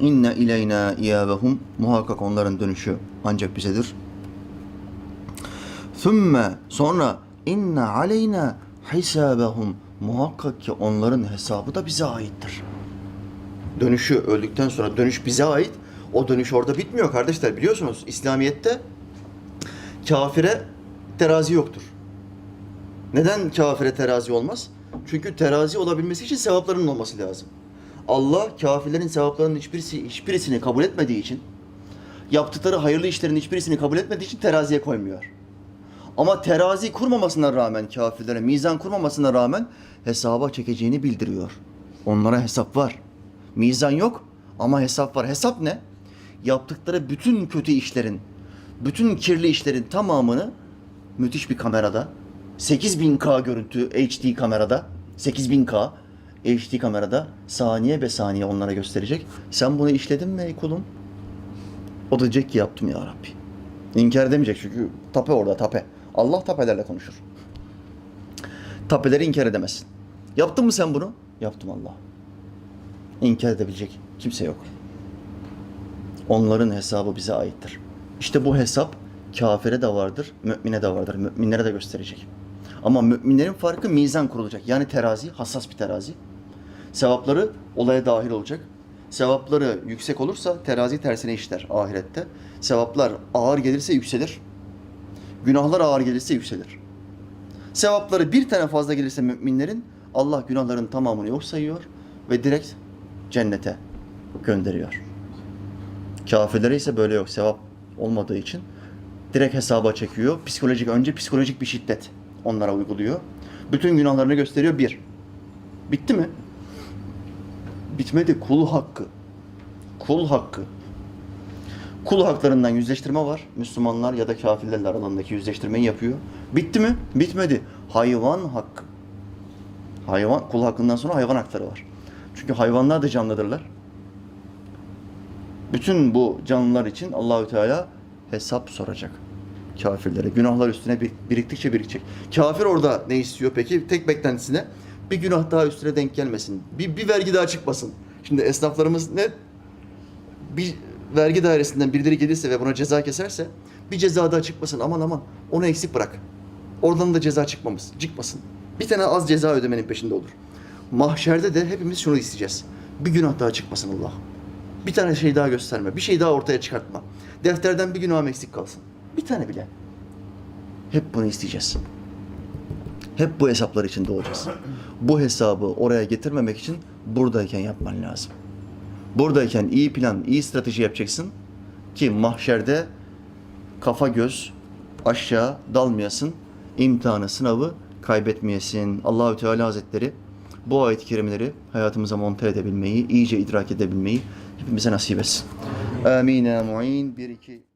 İnne ileyna iyâbehum muhakkak onların dönüşü ancak bizedir. Thümme sonra inne aleyna hisâbehum muhakkak ki onların hesabı da bize aittir. Dönüşü öldükten sonra dönüş bize ait. O dönüş orada bitmiyor kardeşler biliyorsunuz. İslamiyet'te kafire terazi yoktur. Neden kafire terazi olmaz? Çünkü terazi olabilmesi için sevapların olması lazım. Allah kafirlerin sevaplarının hiçbirisi, hiçbirisini kabul etmediği için, yaptıkları hayırlı işlerin hiçbirisini kabul etmediği için teraziye koymuyor. Ama terazi kurmamasına rağmen kafirlere, mizan kurmamasına rağmen hesaba çekeceğini bildiriyor. Onlara hesap var. Mizan yok ama hesap var. Hesap ne? Yaptıkları bütün kötü işlerin, bütün kirli işlerin tamamını müthiş bir kamerada, 8000K görüntü HD kamerada, 8000K HD kamerada saniye be saniye onlara gösterecek. Sen bunu işledin mi ey kulum? O da diyecek ki yaptım ya Rabbi. İnkar edemeyecek çünkü tape orada tape. Allah tapelerle konuşur. Tapeleri inkar edemezsin. Yaptın mı sen bunu? Yaptım Allah. İnkar edebilecek kimse yok. Onların hesabı bize aittir. İşte bu hesap kafire de vardır, mümine de vardır. Müminlere de gösterecek. Ama müminlerin farkı mizan kurulacak. Yani terazi, hassas bir terazi. Sevapları olaya dahil olacak. Sevapları yüksek olursa terazi tersine işler ahirette. Sevaplar ağır gelirse yükselir. Günahlar ağır gelirse yükselir. Sevapları bir tane fazla gelirse müminlerin Allah günahların tamamını yok sayıyor ve direkt cennete gönderiyor. Kafirlere ise böyle yok. Sevap olmadığı için direkt hesaba çekiyor. Psikolojik önce psikolojik bir şiddet onlara uyguluyor. Bütün günahlarını gösteriyor bir. Bitti mi? Bitmedi. Kul hakkı. Kul hakkı. Kul haklarından yüzleştirme var. Müslümanlar ya da kafirlerle aralarındaki yüzleştirmeyi yapıyor. Bitti mi? Bitmedi. Hayvan hakkı. Hayvan, kul hakkından sonra hayvan hakları var. Çünkü hayvanlar da canlıdırlar. Bütün bu canlılar için Allahü Teala hesap soracak kafirlere. Günahlar üstüne bir- biriktikçe birikecek. Kafir orada ne istiyor peki? Tek beklentisine bir günah daha üstüne denk gelmesin. Bir, bir vergi daha çıkmasın. Şimdi esnaflarımız ne? Bir vergi dairesinden birileri gelirse ve buna ceza keserse bir ceza daha çıkmasın. Aman aman onu eksik bırak. Oradan da ceza çıkmamız, çıkmasın. Bir tane az ceza ödemenin peşinde olur. Mahşerde de hepimiz şunu isteyeceğiz. Bir günah daha çıkmasın Allah. Bir tane şey daha gösterme. Bir şey daha ortaya çıkartma. Defterden bir günahım eksik kalsın. Bir tane bile. Hep bunu isteyeceğiz. Hep bu hesaplar içinde olacağız. Bu hesabı oraya getirmemek için buradayken yapman lazım. Buradayken iyi plan, iyi strateji yapacaksın ki mahşerde kafa göz aşağı dalmayasın. imtihanı, sınavı kaybetmeyesin. Allahü Teala Hazretleri bu ayet-i kerimeleri hayatımıza monte edebilmeyi, iyice idrak edebilmeyi hepimize nasip etsin. Amin. Muin. 1 2